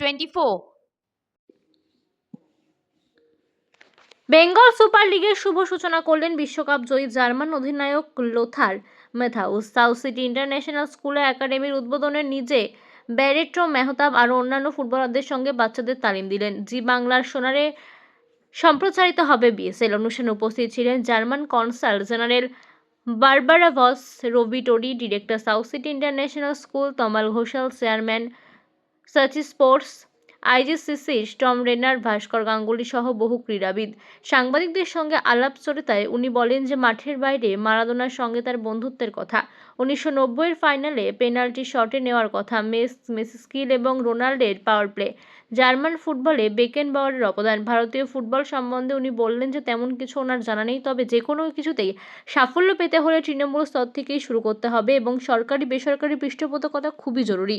Twenty four Bengal super লিগের শুভ সূচনা করলেন বিশ্বকাপ জয়ী জার্মান অধিনায়ক Lothar Matthaus south city international স্কুলে একাডেমির উদ্বোধনে নিজে ব্যারেট্রো মেহতাব আরও অন্যান্য ফুটবলারদের সঙ্গে বাচ্চাদের তালিম দিলেন। জি বাংলার সোনারে সম্প্রচারিত হবে বিএসএল। অনুষ্ঠানে উপস্থিত ছিলেন German consul general Barbara Voss, Ravi Todi, director south city international school, Tamal Ghoshal, chairman Sachi sports আইজিসিসির Tom Renner, Bhaskar Ganguly সহ বহু ক্রীড়াবিদ। সাংবাদিকদের সঙ্গে আলাপচরিতায় উনি বলেন যে মাঠের বাইরে মারাদোনার সঙ্গে তার বন্ধুত্বের কথা। উনিশশো নব্বইয়ের ফাইনালে পেনাল্টি শটে নেওয়ার কথা মেস মেসি স্কিল এবং রোনাল্ডের পাওয়ার প্লে। জার্মান ফুটবলে বেকেন বাওয়ারের অবদান। ভারতীয় ফুটবল সম্বন্ধে উনি বললেন যে তেমন কিছু ওনার জানা নেই, তবে যে কোনো কিছুতেই সাফল্য পেতে হলে তৃণমূল স্তর থেকেই শুরু করতে হবে এবং সরকারি বেসরকারি পৃষ্ঠপোষকতা খুবই জরুরি।